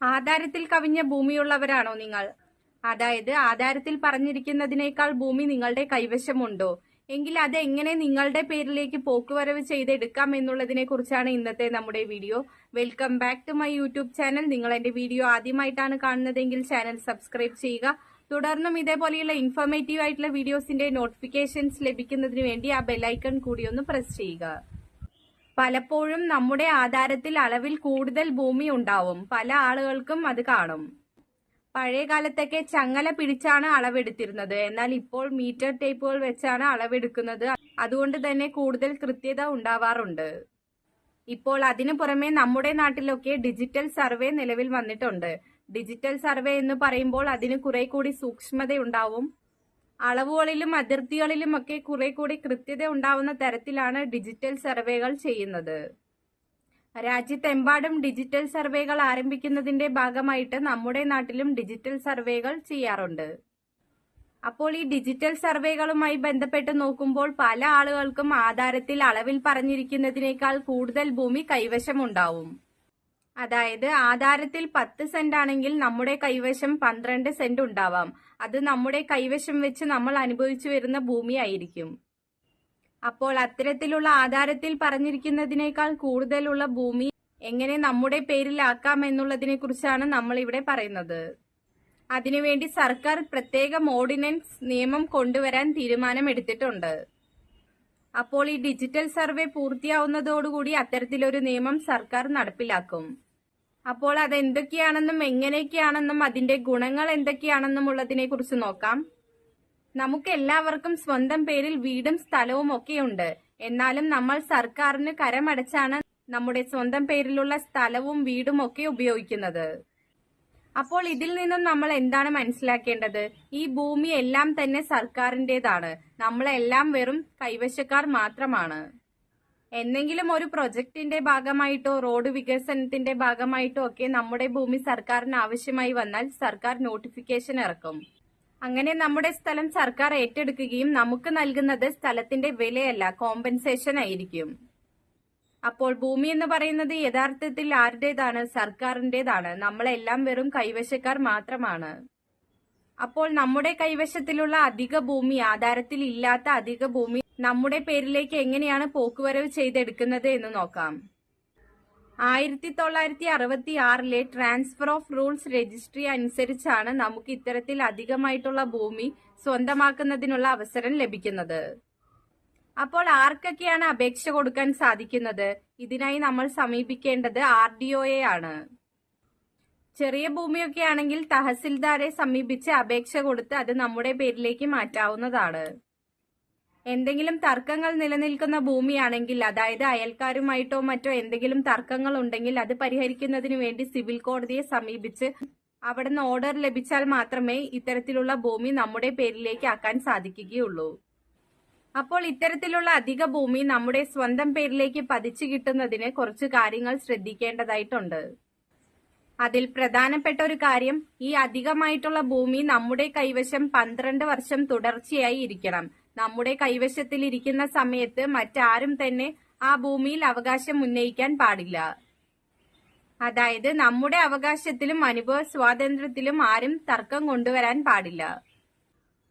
ആധാരത്തിൽ കവിഞ്ഞ ഭൂമിയുള്ളവരാണോ നിങ്ങൾ? അതായത് ആധാരത്തിൽ പറഞ്ഞിരിക്കുന്നതിനേക്കാൾ ഭൂമി നിങ്ങളുടെ കൈവശമുണ്ടോ? എങ്കിൽ അത് എങ്ങനെ നിങ്ങളുടെ പേരിലേക്ക് പോക്കുവരവ് ചെയ്തെടുക്കാം എന്നുള്ളതിനെ കുറിച്ചാണ് ഇന്നത്തെ നമ്മുടെ video. Welcome back to my YouTube channel നിങ്ങൾ എന്റെ വീഡിയോ ആദ്യമായിട്ടാണ് കാണുന്നതെങ്കിൽ ചാനൽ സബ്സ്ക്രൈബ് ചെയ്യുക. തുടർന്നും ഇതേപോലെയുള്ള ഇൻഫോർമേറ്റീവ് ആയിട്ടുള്ള വീഡിയോസിന്റെ നോട്ടിഫിക്കേഷൻസ് ലഭിക്കുന്നതിന് വേണ്ടി ആ ബെല്ലൈക്കൺ കൂടി ഒന്ന് പ്രസ് ചെയ്യുക. പലപ്പോഴും നമ്മുടെ ആധാരത്തിൽ അളവിൽ കൂടുതൽ ഭൂമി ഉണ്ടാവും. പല ആളുകൾക്കും അത് കാണും. പഴയ കാലത്തൊക്കെ ചങ്ങല പിടിച്ചാണ് അളവെടുത്തിരുന്നത്. എന്നാൽ ഇപ്പോൾ മീറ്റർ ടേപ്പുകൾ വെച്ചാണ് അളവെടുക്കുന്നത്. അതുകൊണ്ട് തന്നെ കൂടുതൽ കൃത്യത ഉണ്ടാവാറുണ്ട്. ഇപ്പോൾ അതിനു പുറമെ നമ്മുടെ നാട്ടിലൊക്കെ ഡിജിറ്റൽ സർവേ നിലവിൽ വന്നിട്ടുണ്ട്. ഡിജിറ്റൽ സർവേ എന്ന് പറയുമ്പോൾ അതിന് കുറെ കൂടി സൂക്ഷ്മതയുണ്ടാവും. അളവുകളിലും അതിർത്തികളിലും ഒക്കെ കുറെ കൂടി കൃത്യത ഉണ്ടാവുന്ന തരത്തിലാണ് ഡിജിറ്റൽ സർവേകൾ ചെയ്യുന്നത്. രാജ്യത്തെമ്പാടും ഡിജിറ്റൽ സർവേകൾ ആരംഭിക്കുന്നതിന്റെ ഭാഗമായിട്ട് നമ്മുടെ നാട്ടിലും ഡിജിറ്റൽ സർവേകൾ ചെയ്യാറുണ്ട്. അപ്പോൾ ഈ ഡിജിറ്റൽ സർവേകളുമായി ബന്ധപ്പെട്ട് നോക്കുമ്പോൾ പല ആളുകൾക്കും ആധാരത്തിൽ അളവിൽ പറഞ്ഞിരിക്കുന്നതിനേക്കാൾ കൂടുതൽ ഭൂമി കൈവശമുണ്ടാവും. അതായത് ആധാരത്തിൽ പത്ത് സെന്റ് ആണെങ്കിൽ നമ്മുടെ കൈവശം പന്ത്രണ്ട് സെന്റ് ഉണ്ടാവാം. അത് നമ്മുടെ കൈവശം വെച്ച് നമ്മൾ അനുഭവിച്ചു വരുന്ന ഭൂമി ആയിരിക്കും. അപ്പോൾ അത്തരത്തിലുള്ള ആധാരത്തിൽ പറഞ്ഞിരിക്കുന്നതിനേക്കാൾ കൂടുതലുള്ള ഭൂമി എങ്ങനെ നമ്മുടെ പേരിലാക്കാം എന്നുള്ളതിനെ കുറിച്ചാണ് നമ്മൾ ഇവിടെ പറയുന്നത് അതിനുവേണ്ടി സർക്കാർ പ്രത്യേകം ഓർഡിനൻസ് നിയമം കൊണ്ടുവരാൻ തീരുമാനമെടുത്തിട്ടുണ്ട്. അപ്പോൾ ഈ ഡിജിറ്റൽ സർവേ പൂർത്തിയാവുന്നതോടുകൂടി അത്തരത്തിലൊരു നിയമം സർക്കാർ നടപ്പിലാക്കും. അപ്പോൾ അത് എന്തൊക്കെയാണെന്നും എങ്ങനെയൊക്കെയാണെന്നും അതിന്റെ ഗുണങ്ങൾ എന്തൊക്കെയാണെന്നും ഉള്ളതിനെ കുറിച്ച് നോക്കാം. നമുക്ക് എല്ലാവർക്കും സ്വന്തം പേരിൽ വീടും സ്ഥലവും ഒക്കെയുണ്ട് എന്നാലും നമ്മൾ സർക്കാരിന് കരമടച്ചാണ് നമ്മുടെ സ്വന്തം പേരിലുള്ള സ്ഥലവും വീടും ഒക്കെ ഉപയോഗിക്കുന്നത്. അപ്പോൾ ഇതിൽ നിന്നും നമ്മൾ എന്താണ് മനസ്സിലാക്കേണ്ടത്? ഈ ഭൂമി എല്ലാം തന്നെ സർക്കാരിന്റേതാണ് നമ്മളെല്ലാം വെറും കൈവശക്കാർ മാത്രമാണ്. എന്തെങ്കിലും ഒരു പ്രൊജക്ടിന്റെ ഭാഗമായിട്ടോ റോഡ് വികസനത്തിന്റെ ഭാഗമായിട്ടോ ഒക്കെ നമ്മുടെ ഭൂമി സർക്കാരിന് ആവശ്യമായി വന്നാൽ സർക്കാർ നോട്ടിഫിക്കേഷൻ ഇറക്കും. അങ്ങനെ നമ്മുടെ സ്ഥലം സർക്കാർ ഏറ്റെടുക്കുകയും നമുക്ക് നൽകുന്നത് സ്ഥലത്തിന്റെ വിലയല്ല കോമ്പൻസേഷൻ ആയിരിക്കും. അപ്പോൾ ഭൂമി എന്ന് പറയുന്നത് യഥാർത്ഥത്തിൽ ആരുടേതാണ്? സർക്കാരിന്റേതാണ്. നമ്മളെല്ലാം വെറും കൈവശക്കാർ മാത്രമാണ്. അപ്പോൾ നമ്മുടെ കൈവശത്തിലുള്ള അധിക ഭൂമി ആധാരത്തിൽ ഇല്ലാത്ത അധിക ഭൂമി നമ്മുടെ പേരിലേക്ക് എങ്ങനെയാണ് പോക്കുവരവ് ചെയ്തെടുക്കുന്നത് എന്ന് നോക്കാം. ആയിരത്തി തൊള്ളായിരത്തി അറുപത്തി ആറിലെ ട്രാൻസ്ഫർ ഓഫ് റൂൾസ് രജിസ്ട്രി അനുസരിച്ചാണ് നമുക്ക് ഇത്തരത്തിൽ അധികമായിട്ടുള്ള ഭൂമി സ്വന്തമാക്കുന്നതിനുള്ള അവസരം ലഭിക്കുന്നത്. അപ്പോൾ ആർക്കൊക്കെയാണ് അപേക്ഷ കൊടുക്കാൻ സാധിക്കുന്നത്? ഇതിനായി നമ്മൾ സമീപിക്കേണ്ടത് ആർ ഡി ഒയെ ആണ്. ചെറിയ ഭൂമിയൊക്കെ ആണെങ്കിൽ തഹസിൽദാരെ സമീപിച്ച് അപേക്ഷ കൊടുത്ത് അത് നമ്മുടെ പേരിലേക്ക് മാറ്റാവുന്നതാണ്. എന്തെങ്കിലും തർക്കങ്ങൾ നിലനിൽക്കുന്ന ഭൂമിയാണെങ്കിൽ അതായത് അയൽക്കാരുമായിട്ടോ മറ്റോ എന്തെങ്കിലും തർക്കങ്ങൾ ഉണ്ടെങ്കിൽ അത് പരിഹരിക്കുന്നതിന് വേണ്ടി സിവിൽ കോടതിയെ സമീപിച്ച് അവിടുന്ന് ഓർഡർ ലഭിച്ചാൽ മാത്രമേ ഇത്തരത്തിലുള്ള ഭൂമി നമ്മുടെ പേരിലേക്ക് ആക്കാൻ സാധിക്കുകയുള്ളൂ. അപ്പോൾ ഇത്തരത്തിലുള്ള അധിക ഭൂമി നമ്മുടെ സ്വന്തം പേരിലേക്ക് പതിച്ചു കിട്ടുന്നതിന് കുറച്ച് കാര്യങ്ങൾ ശ്രദ്ധിക്കേണ്ടതായിട്ടുണ്ട്. അതിൽ പ്രധാനപ്പെട്ട ഒരു കാര്യം ഈ അധികമായിട്ടുള്ള ഭൂമി നമ്മുടെ കൈവശം പന്ത്രണ്ട് വർഷം തുടർച്ചയായി ഇരിക്കണം. നമ്മുടെ കൈവശത്തിൽ ഇരിക്കുന്ന സമയത്ത് മറ്റാരും തന്നെ ആ ഭൂമിയിൽ അവകാശം ഉന്നയിക്കാൻ പാടില്ല. അതായത് നമ്മുടെ അവകാശത്തിലും അനുഭവ സ്വാതന്ത്ര്യത്തിലും ആരും തർക്കം കൊണ്ടുവരാൻ പാടില്ല.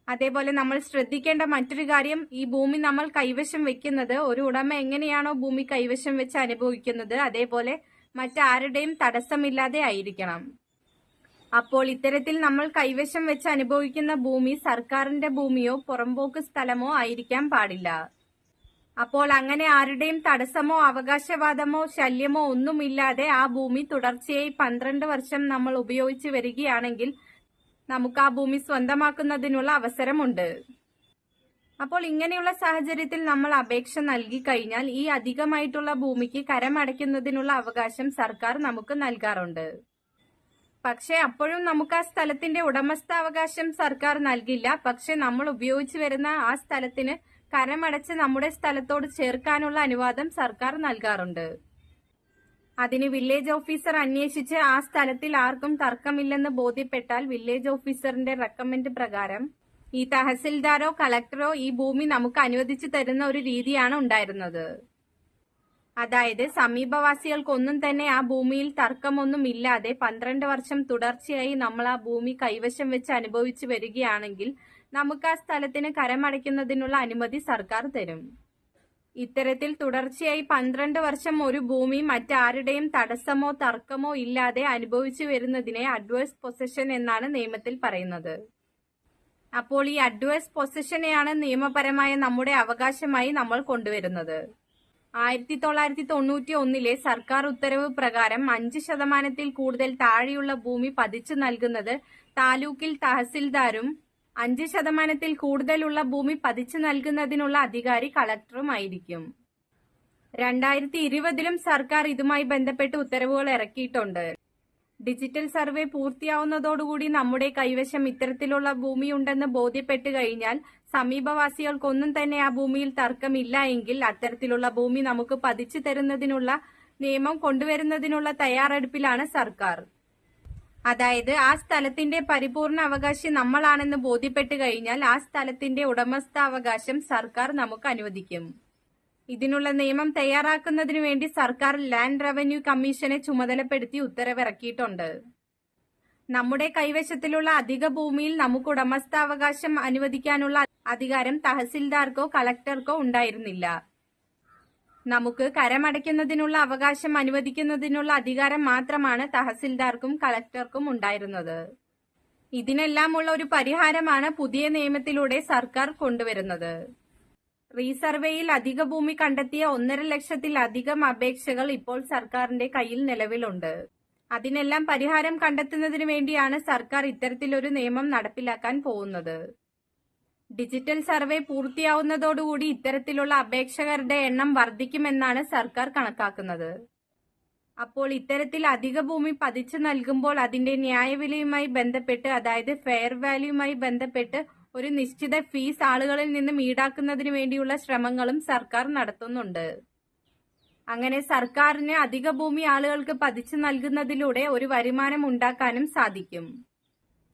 അതേപോലെ നമ്മൾ ശ്രദ്ധിക്കേണ്ട മറ്റൊരു കാര്യം ഈ ഭൂമി നമ്മൾ കൈവശം വെക്കുന്നത് ഒരു ഉടമ എങ്ങനെയാണോ ഭൂമി കൈവശം വെച്ച് അനുഭവിക്കുന്നത് അതേപോലെ മറ്റാരുടെയും തടസ്സമില്ലാതെ ആയിരിക്കണം. അപ്പോൾ ഇത്തരത്തിൽ നമ്മൾ കൈവശം വെച്ച് അനുഭവിക്കുന്ന ഭൂമി സർക്കാരിന്റെ ഭൂമിയോ പുറമ്പോക്ക് സ്ഥലമോ ആയിരിക്കാൻ പാടില്ല. അപ്പോൾ അങ്ങനെ ആരുടെയും തടസ്സമോ അവകാശവാദമോ ശല്യമോ ഒന്നുമില്ലാതെ ആ ഭൂമി തുടർച്ചയായി പന്ത്രണ്ട് വർഷം നമ്മൾ ഉപയോഗിച്ചു വരികയാണെങ്കിൽ നമുക്ക് ആ ഭൂമി സ്വന്തമാക്കുന്നതിനുള്ള അവസരമുണ്ട്. അപ്പോൾ ഇങ്ങനെയുള്ള സാഹചര്യത്തിൽ നമ്മൾ അപേക്ഷ നൽകി കഴിഞ്ഞാൽ ഈ അധികമായിട്ടുള്ള ഭൂമിക്ക് കരമടയ്ക്കുന്നതിനുള്ള അവകാശം സർക്കാർ നമുക്ക് നൽകാറുണ്ട്. പക്ഷെ അപ്പോഴും നമുക്ക് ആ സ്ഥലത്തിന്റെ ഉടമസ്ഥാവകാശം സർക്കാർ നൽകില്ല. പക്ഷെ നമ്മൾ ഉപയോഗിച്ചു വരുന്ന ആ സ്ഥലത്തിന് കരമടച്ച് നമ്മുടെ സ്ഥലത്തോട് ചേർക്കാനുള്ള അനുവാദം സർക്കാർ നൽകാറുണ്ട്. അതിന് വില്ലേജ് ഓഫീസർ അന്വേഷിച്ച് ആ സ്ഥലത്തിൽ ആർക്കും തർക്കമില്ലെന്ന് ബോധ്യപ്പെട്ടാൽ വില്ലേജ് ഓഫീസറിന്റെ റെക്കമെന്റ് പ്രകാരം ഈ തഹസിൽദാരോ കളക്ടറോ ഈ ഭൂമി നമുക്ക് അനുവദിച്ചു തരുന്ന ഒരു രീതിയാണ് ഉണ്ടായിരുന്നത്. അതായത് സമീപവാസികൾക്കൊന്നും തന്നെ ആ ഭൂമിയിൽ തർക്കമൊന്നും ഇല്ലാതെ പന്ത്രണ്ട് വർഷം തുടർച്ചയായി നമ്മൾ ആ ഭൂമി കൈവശം വെച്ച് അനുഭവിച്ചു വരികയാണെങ്കിൽ നമുക്ക് ആ സ്ഥലത്തിന് കരമടയ്ക്കുന്നതിനുള്ള അനുമതി സർക്കാർ തരും. ഇത്തരത്തിൽ തുടർച്ചയായി പന്ത്രണ്ട് വർഷം ഒരു ഭൂമി മറ്റാരുടെയും തടസ്സമോ തർക്കമോ ഇല്ലാതെ അനുഭവിച്ചു വരുന്നതിനെ അഡ്വേഴ്സ് പൊസിഷൻ എന്നാണ് നിയമത്തിൽ പറയുന്നത്. അപ്പോൾ ഈ അഡ്വേഴ്സ് പൊസിഷനെയാണ് നിയമപരമായ നമ്മുടെ അവകാശമായി നമ്മൾ കൊണ്ടുവരുന്നത്. ആയിരത്തി തൊള്ളായിരത്തി തൊണ്ണൂറ്റി ഒന്നിലെ സർക്കാർ ഉത്തരവ് പ്രകാരം അഞ്ച് ശതമാനത്തിൽ കൂടുതൽ താഴെയുള്ള ഭൂമി പതിച്ചു നൽകുന്നത് താലൂക്കിൽ തഹസിൽദാരും അഞ്ച് ശതമാനത്തിൽ കൂടുതലുള്ള ഭൂമി പതിച്ചു നൽകുന്നതിനുള്ള അധികാരി കളക്ടറുമായിരിക്കും. രണ്ടായിരത്തി ഇരുപതിലും സർക്കാർ ഇതുമായി ബന്ധപ്പെട്ട് ഉത്തരവുകൾ ഇറക്കിയിട്ടുണ്ട്. ഡിജിറ്റൽ സർവേ പൂർത്തിയാവുന്നതോടുകൂടി നമ്മുടെ കൈവശം ഇത്തരത്തിലുള്ള ഭൂമിയുണ്ടെന്ന് ബോധ്യപ്പെട്ടു കഴിഞ്ഞാൽ സമീപവാസികൾക്കൊന്നും തന്നെ ആ ഭൂമിയിൽ തർക്കമില്ല എങ്കിൽ അത്തരത്തിലുള്ള ഭൂമി നമുക്ക് പതിച്ചു തരുന്നതിനുള്ള നിയമം കൊണ്ടുവരുന്നതിനുള്ള തയ്യാറെടുപ്പിലാണ് സർക്കാർ. അതായത് ആ സ്ഥലത്തിന്റെ പരിപൂർണ അവകാശി നമ്മളാണെന്ന് ബോധ്യപ്പെട്ടു കഴിഞ്ഞാൽ ആ സ്ഥലത്തിന്റെ ഉടമസ്ഥാവകാശം സർക്കാർ നമുക്ക് അനുവദിക്കും. ഇതിനുള്ള നിയമം തയ്യാറാക്കുന്നതിനു വേണ്ടി സർക്കാർ ലാൻഡ് റവന്യൂ കമ്മീഷനെ ചുമതലപ്പെടുത്തി ഉത്തരവിറക്കിയിട്ടുണ്ട്. നമ്മുടെ കൈവശത്തിലുള്ള അധിക ഭൂമിയിൽ നമുക്ക് ഉടമസ്ഥാവകാശം അനുവദിക്കാനുള്ള അധികാരം തഹസിൽദാർക്കോ കളക്ടർക്കോ ഉണ്ടായിരുന്നില്ല. നമുക്ക് കരമടയ്ക്കുന്നതിനുള്ള അവകാശം അനുവദിക്കുന്നതിനുള്ള അധികാരം മാത്രമാണ് തഹസിൽദാർക്കും കളക്ടർക്കും ഉണ്ടായിരുന്നത്. ഇതിനെല്ലാമുള്ള ഒരു പരിഹാരമാണ് പുതിയ നിയമത്തിലൂടെ സർക്കാർ കൊണ്ടുവരുന്നത്. റീസർവേയിൽ അധിക ഭൂമി കണ്ടെത്തിയ ഒന്നര ലക്ഷത്തിലധികം അപേക്ഷകൾ ഇപ്പോൾ സർക്കാരിന്റെ കയ്യിൽ നിലവിലുണ്ട്. അതിനെല്ലാം പരിഹാരം കണ്ടെത്തുന്നതിനു വേണ്ടിയാണ് സർക്കാർ ഇത്തരത്തിലൊരു നിയമം നടപ്പിലാക്കാൻ പോകുന്നത്. ഡിജിറ്റൽ സർവേ പൂർത്തിയാവുന്നതോടുകൂടി ഇത്തരത്തിലുള്ള അപേക്ഷകരുടെ എണ്ണം വർദ്ധിക്കുമെന്നാണ് സർക്കാർ കണക്കാക്കുന്നത്. അപ്പോൾ ഇത്തരത്തിൽ അധിക ഭൂമി പതിച്ചു നൽകുമ്പോൾ അതിന്റെ ന്യായവിലയുമായി ബന്ധപ്പെട്ട് അതായത് ഫെയർ വാല്യൂമായി ബന്ധപ്പെട്ട് ഒരു നിശ്ചിത ഫീസ് ആളുകളിൽ നിന്നും ഈടാക്കുന്നതിന് വേണ്ടിയുള്ള ശ്രമങ്ങളും സർക്കാർ നടത്തുന്നുണ്ട്. അങ്ങനെ സർക്കാരിന് അധിക ഭൂമി ആളുകൾക്ക് പതിച്ചു നൽകുന്നതിലൂടെ ഒരു വരുമാനം ഉണ്ടാക്കാനും സാധിക്കും.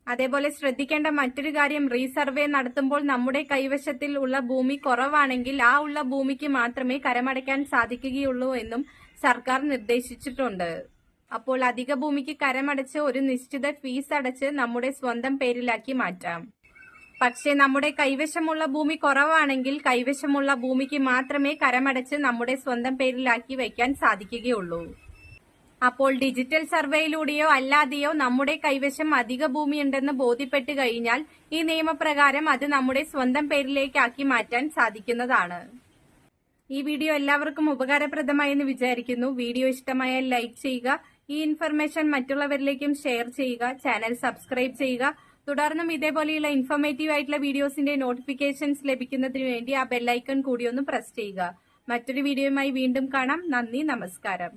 അതേപോലെ ശ്രദ്ധിക്കേണ്ട മറ്റൊരു കാര്യം റീസർവേ നടത്തുമ്പോൾ നമ്മുടെ കൈവശത്തിൽ ഉള്ള ഭൂമി കുറവാണെങ്കിൽ ആ ഉള്ള ഭൂമിക്ക് മാത്രമേ കരമടയ്ക്കാൻ സാധിക്കുകയുള്ളൂ എന്നും സർക്കാർ നിർദ്ദേശിച്ചിട്ടുണ്ട്. അപ്പോൾ അധിക ഭൂമിക്ക് കരമടച്ച് ഒരു നിശ്ചിത ഫീസ് അടച്ച് നമ്മുടെ സ്വന്തം പേരിലാക്കി മാറ്റാം. പക്ഷേ നമ്മുടെ കൈവശമുള്ള ഭൂമി കുറവാണെങ്കിൽ കൈവശമുള്ള ഭൂമിക്ക് മാത്രമേ കരമടച്ച് നമ്മുടെ സ്വന്തം പേരിലാക്കി വയ്ക്കാൻ സാധിക്കുകയുള്ളൂ. അപ്പോൾ ഡിജിറ്റൽ സർവേയിലൂടെയോ അല്ലാതെയോ നമ്മുടെ കൈവശം അധിക ഭൂമിയുണ്ടെന്ന് ബോധ്യപ്പെട്ടു കഴിഞ്ഞാൽ ഈ നിയമപ്രകാരം അത് നമ്മുടെ സ്വന്തം പേരിലേക്കാക്കി മാറ്റാൻ സാധിക്കുന്നതാണ്. ഈ വീഡിയോ എല്ലാവർക്കും ഉപകാരപ്രദമായി എന്ന് വിചാരിക്കുന്നു. വീഡിയോ ഇഷ്ടമായാൽ ലൈക്ക് ചെയ്യുക ഈ ഇൻഫർമേഷൻ മറ്റുള്ളവരിലേക്കും ഷെയർ ചെയ്യുക ചാനൽ സബ്സ്ക്രൈബ് ചെയ്യുക. തുടർന്നും ഇതേപോലെയുള്ള ഇൻഫോർമേറ്റീവ് ആയിട്ടുള്ള വീഡിയോസിന്റെ നോട്ടിഫിക്കേഷൻസ് ലഭിക്കുന്നതിന് വേണ്ടി ആ ബെല്ലൈക്കൺ കൂടി ഒന്ന് പ്രസ് ചെയ്യുക. മറ്റൊരു വീഡിയോയുമായി വീണ്ടും കാണാം. നന്ദി നമസ്കാരം.